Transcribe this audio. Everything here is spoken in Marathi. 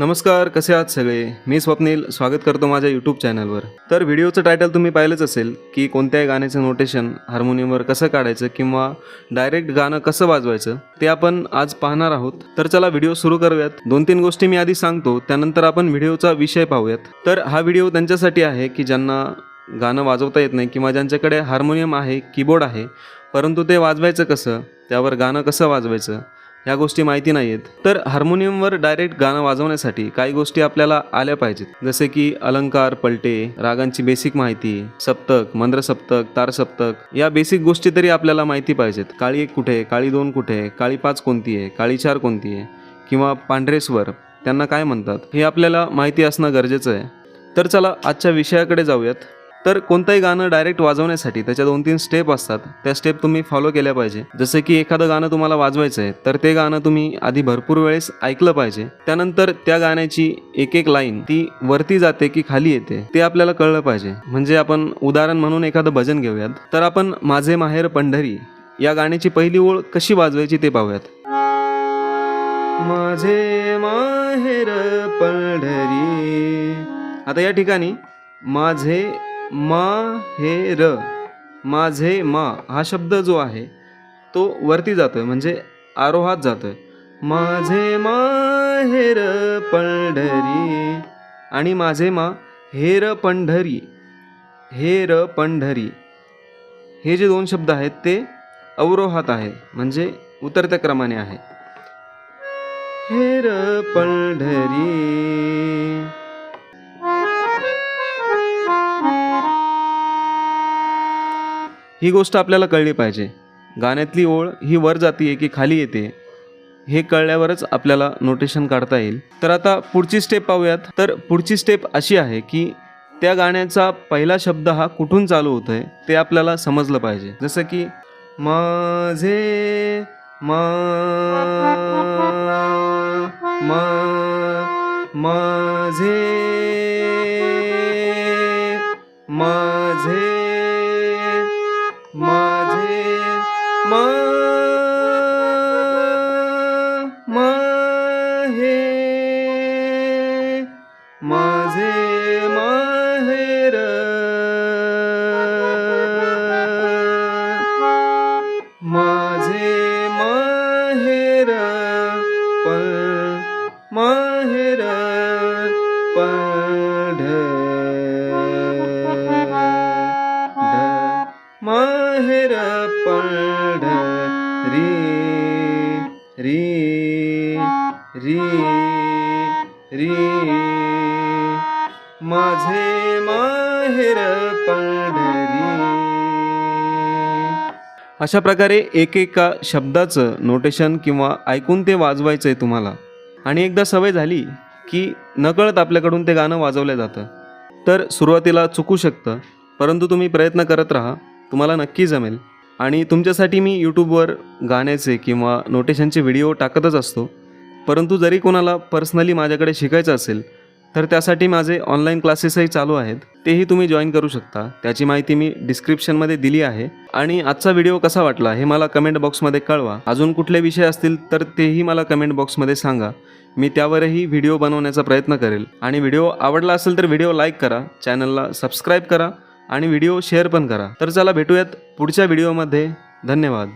नमस्कार कसे आहात सगळे? मी स्वप्नील स्वागत करतो माझ्या यूट्यूब चॅनलवर तर व्हिडिओचं टायटल तुम्ही पाहिलंच असेल की कोणत्याही गाण्याचं नोटेशन हार्मोनियमवर कसं काढायचं किंवा डायरेक्ट गाणं कसं वाजवायचं ते आपण आज पाहणार आहोत. तर चला व्हिडिओ सुरू करूयात. दोन तीन गोष्टी मी आधी सांगतो त्यानंतर आपण व्हिडिओचा विषय पाहूयात. तर हा व्हिडिओ त्यांच्यासाठी आहे की ज्यांना गाणं वाजवता येत नाही किंवा ज्यांच्याकडे हार्मोनियम आहे कीबोर्ड आहे परंतु ते वाजवायचं कसं त्यावर गाणं कसं वाजवायचं ह्या गोष्टी माहिती नाही आहेत तर हार्मोनियमवर डायरेक्ट गाणं वाजवण्यासाठी काही गोष्टी आपल्याला आल्या पाहिजेत. जसे की अलंकार पलटे रागांची बेसिक माहिती सप्तक मंद्र सप्तक तार सप्तक या बेसिक गोष्टी तरी आपल्याला माहिती पाहिजेत. काळी एक कुठे आहे, काळी दोन कुठे आहे, काळी पाच कोणती आहे काळी चार कोणती आहे किंवा पांढरे स्वर त्यांना काय म्हणतात हे आपल्याला माहिती असणं गरजेचं आहे. तर चला आजच्या विषयाकडे जाऊयात. तर कोणतंही गाणं डायरेक्ट वाजवण्यासाठी त्याच्या दोन तीन स्टेप असतात. त्या स्टेप तुम्ही फॉलो केल्या पाहिजे. जसं की एखादं गाणं तुम्हाला वाजवायचं आहे तर ते गाणं तुम्ही आधी भरपूर वेळेस ऐकलं पाहिजे. त्यानंतर त्या गाण्याची एक एक लाईन ती वरती जाते की खाली येते ते आपल्याला कळलं पाहिजे. म्हणजे आपण उदाहरण म्हणून एखादं भजन घेऊयात. तर आपण माझे माहेर पंढरी या गाण्याची पहिली ओळ कशी वाजवायची ते पाहूयात. माझे माहेर पंढरी. आता या ठिकाणी माझे माहेर माझे मा हा शब्द जो आहे तो वरती जातोय म्हणजे आरोहात जातोय. माझे माहेर पंढरी आणि माझे मा हेर पंढरी हेर पंढरी. हे जे दोन शब्द आहेत ते अवरोहात आहे म्हणजे उतरत्या क्रमाने आहे हेर पंढरी ही गोष्ट आपल्याला कळली पाहिजे. गाण्यातली ओळ ही वर जाते की खाली येते हे कळल्यावरच आपल्याला नोटेशन काढता येईल. तर आता पुढची स्टेप पाहूयात. तर पुढची स्टेप अशी आहे की त्या गाण्याचा पहिला शब्द हा कुठून चालू होत आहे ते आपल्याला समजलं पाहिजे. जसं की माझे मा मा माझे माझे माझे माहेर. माझे माहेर पण माहेर पढ माहेर पंढरी री री री. माझे माहेर पंढरी अशा प्रकारे एकेका शब्दाचं नोटेशन किंवा ऐकून ते वाजवायचं आहे तुम्हाला. आणि एकदा सवय झाली की नकळत आपल्याकडून ते गाणं वाजवलं जातं. तर सुरुवातीला चुकू शकतं परंतु तुम्ही प्रयत्न करत राहा तुम्हाला नक्की जमेल. आणि तुमच्यासाठी मी यूट्यूबवर गाण्याचे किंवा नोटेशनचे व्हिडिओ टाकतच असतो. परंतु जरी कोणाला पर्सनली माझ्याकडे शिकायचं असेल तर त्यासाठी माझे ऑनलाईन क्लासेसही चालू आहेत. तेही तुम्ही जॉईन करू शकता. त्याची माहिती मी डिस्क्रिप्शनमध्ये दिली आहे. आणि आजचा व्हिडिओ कसा वाटला हे मला कमेंट बॉक्समध्ये कळवा. अजून कुठले विषय असतील तर तेही मला कमेंट बॉक्समध्ये सांगा. मी त्यावरही व्हिडिओ बनवण्याचा प्रयत्न करेल. आणि व्हिडिओ आवडला असेल तर व्हिडिओ लाईक करा. चॅनलला सबस्क्राईब करा. आणि व्हिडिओ शेअर पण करा. तर चला भेटूयात पुढच्या व्हिडिओमध्ये धन्यवाद.